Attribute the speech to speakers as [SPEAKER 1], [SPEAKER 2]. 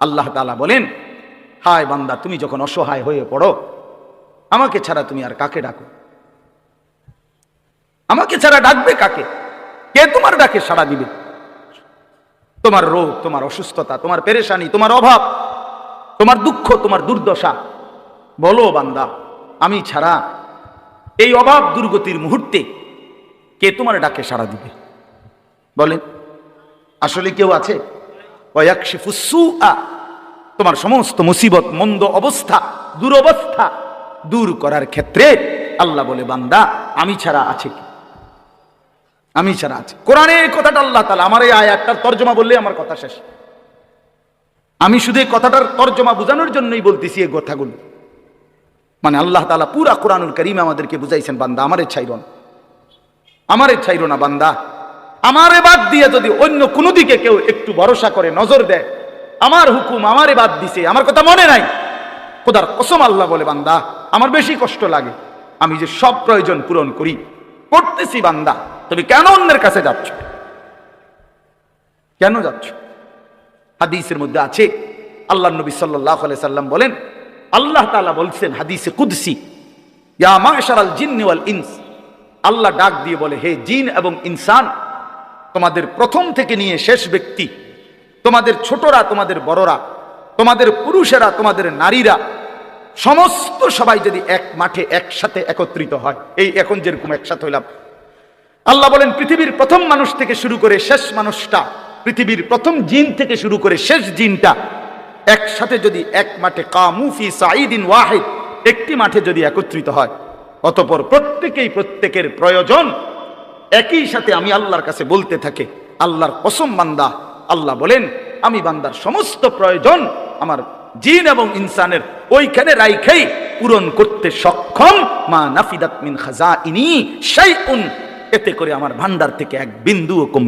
[SPEAKER 1] আল্লাহ তালা বলেন, হায় বান্দা, তুমি যখন অসহায় হয়ে পড়ো, আমাকে ছাড়া তুমি আর কাকে ডাকো? আমাকে ছাড়া ডাকবে কাকে? কে তোমার ডাকে সাড়া দিবে? তোমার রোগ, তোমার অসুস্থতা, তোমার পেরেশানি, তোমার অভাব, তোমার দুঃখ, তোমার দুর্দশা, বলো বান্দা, আমি ছাড়া এই অভাব দুর্গতির মুহূর্তে কে তোমার ডাকে সাড়া দিবে? বলেন, আসলে কেউ আছে? তোমার সমস্ত মুসিবত, মন্দ অবস্থা, দুরবস্থা দূর করার ক্ষেত্রে আল্লাহ বলে, বান্দা, আমি ছাড়া আছে কি? আমি ছাড়া আছে। কোরআনে এই কথাটা আল্লাহ তালা আমার এই আয়াতটার তর্জমা বললে আমার কথা শেষ। আমি শুধু কথাটার তর্জমা বোঝানোর জন্যই বলতেছি এই কথাগুলো। মানে আল্লাহ তালা পুরা কোরআনুল করিম আমাদেরকে বুঝাইছেন, বান্দা, আমারে ছাইর না। আমারে ছাইর না, বান্দা। আমারে বাদ দিয়ে যদি অন্য কোনো দিকে কেউ একটু ভরসা করে, নজর দেয়, আমার হুকুম আমারে বাদ দিছে, আমার কথা মনে নাই, খোদার কসম আল্লাহ বলে, বান্দা, আমার বেশি কষ্ট লাগে, আমি যে সব প্রয়োজন পূরণ করি, করতেছি বান্দা, তুমি কেন অন্যের কাছে যাচ্ছ? কেন যাচ্ছ? হাদিসের মধ্যে আছে আল্লাহ নবী সাল্লাহ সাল্লাম বলেন, আল্লাহ তাআলা বলছেন হাদিসে কুদসি, ইয়া মাশারাল জিন্নি ইনস, আল্লাহ ডাক দিয়ে বলে, হে জিন এবং ইনসান তোমাদের প্রথম থেকে নিয়ে শেষ ব্যক্তি। তোমাদের ছোটরা, তোমাদের বড়রা, তোমাদের পুরুষেরা, তোমাদের নারীরা, সমস্ত সবাই যদি এক মাঠে একসাথে একত্রিত হয়, এই এখন যেরকম একসাথে হইলাম। আল্লাহ বলেন, পৃথিবীর প্রথম মানুষ থেকে শুরু করে শেষ মানুষটা, পৃথিবীর প্রথম জিন থেকে শুরু করে শেষ জিনটা, একসাথে যদি এক মাঠে কামুফি সাইদিন ওয়াহিদ, একটি মাঠে যদি একত্রিত হয়, অতপর প্রত্যেকেই প্রত্যেকের প্রয়োজন একই সাথে আমি আল্লাহর কাছে বলতে থাকে, আল্লাহর কসম বান্দা, আল্লাহ বলেন, আমি বান্দার সমস্ত প্রয়োজন আমার জিন এবং ইনসানের ওইখানে রাইখেই পূরণ করতে সক্ষম। মা নাফিদাত মিন খাজা ইনি শাইউন। এতে করে আমার ভান্ডার থেকে এক বিন্দুও কম